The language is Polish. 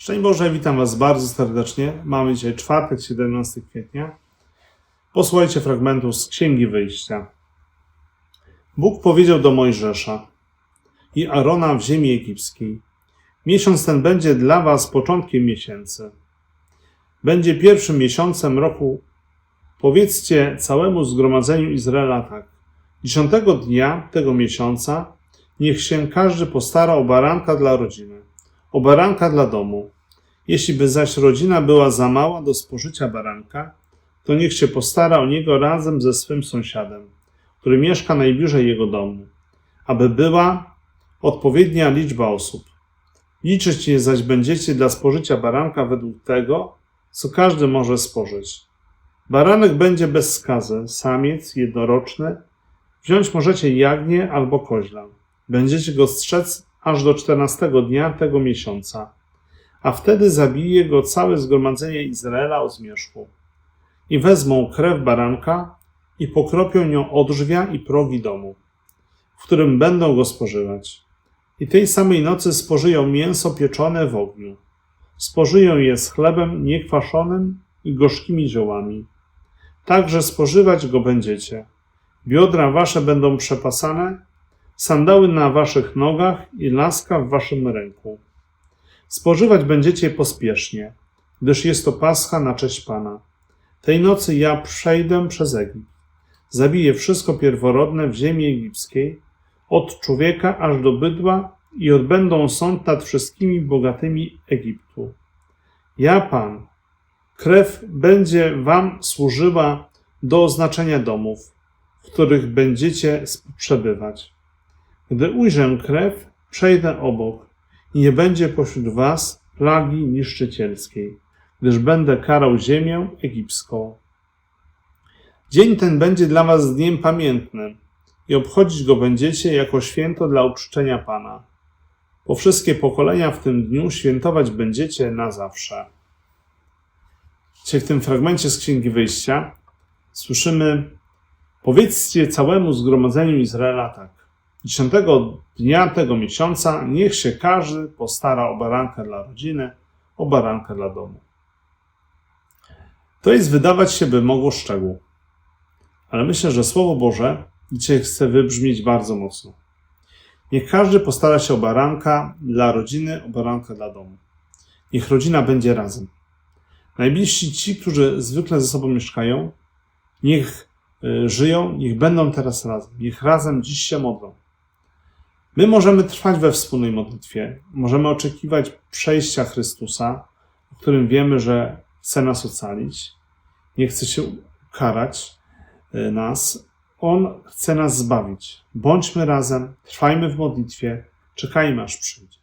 Szczęść Boże, witam Was bardzo serdecznie. Mamy dzisiaj czwartek, 17 kwietnia. Posłuchajcie fragmentu z Księgi Wyjścia. Bóg powiedział do Mojżesza i Arona w ziemi egipskiej. Miesiąc ten będzie dla Was początkiem miesięcy. Będzie pierwszym miesiącem roku. Powiedzcie całemu zgromadzeniu Izraela tak. Dziesiątego dnia tego miesiąca niech się każdy postara o baranka dla rodziny, o baranka dla domu. Jeśli by zaś rodzina była za mała do spożycia baranka, to niech się postara o niego razem ze swym sąsiadem, który mieszka najbliżej jego domu, aby była odpowiednia liczba osób. Liczyć je zaś będziecie dla spożycia baranka według tego, co każdy może spożyć. Baranek będzie bez skazy, samiec, jednoroczny. Wziąć możecie jagnię albo koźla. Będziecie go strzec aż do czternastego dnia tego miesiąca, a wtedy zabije go całe zgromadzenie Izraela o zmierzchu. I wezmą krew baranka i pokropią nią odrzwia i progi domu, w którym będą go spożywać. I tej samej nocy spożyją mięso pieczone w ogniu. Spożyją je z chlebem niekwaszonym i gorzkimi ziołami. Także spożywać go będziecie. Biodra wasze będą przepasane, sandały na waszych nogach i laska w waszym ręku. Spożywać będziecie pospiesznie, gdyż jest to pascha na cześć Pana. Tej nocy ja przejdę przez Egipt. Zabiję wszystko pierworodne w ziemi egipskiej, od człowieka aż do bydła i odbędą sąd nad wszystkimi bogatymi Egiptu. Ja, Pan, krew będzie wam służyła do oznaczenia domów, w których będziecie przebywać. Gdy ujrzę krew, przejdę obok i nie będzie pośród was plagi niszczycielskiej, gdyż będę karał ziemię egipską. Dzień ten będzie dla was dniem pamiętnym i obchodzić go będziecie jako święto dla uczczenia Pana. Po wszystkie pokolenia w tym dniu świętować będziecie na zawsze. Dzisiaj w tym fragmencie z Księgi Wyjścia słyszymy Powiedzcie całemu zgromadzeniu Izraela tak. Dziesiątego dnia tego miesiąca niech się każdy postara o barankę dla rodziny, o barankę dla domu. To jest wydawać się by mogło szczegół. Ale myślę, że Słowo Boże dzisiaj chce wybrzmieć bardzo mocno. Niech każdy postara się o baranka dla rodziny, o barankę dla domu. Niech rodzina będzie razem. Najbliżsi ci, którzy zwykle ze sobą mieszkają, niech y, żyją, niech będą teraz razem. Niech razem dziś się modlą. My możemy trwać we wspólnej modlitwie. Możemy oczekiwać przejścia Chrystusa, o którym wiemy, że chce nas ocalić. Nie chce się karać y, nas. On chce nas zbawić. Bądźmy razem, trwajmy w modlitwie, czekajmy aż przyjdzie.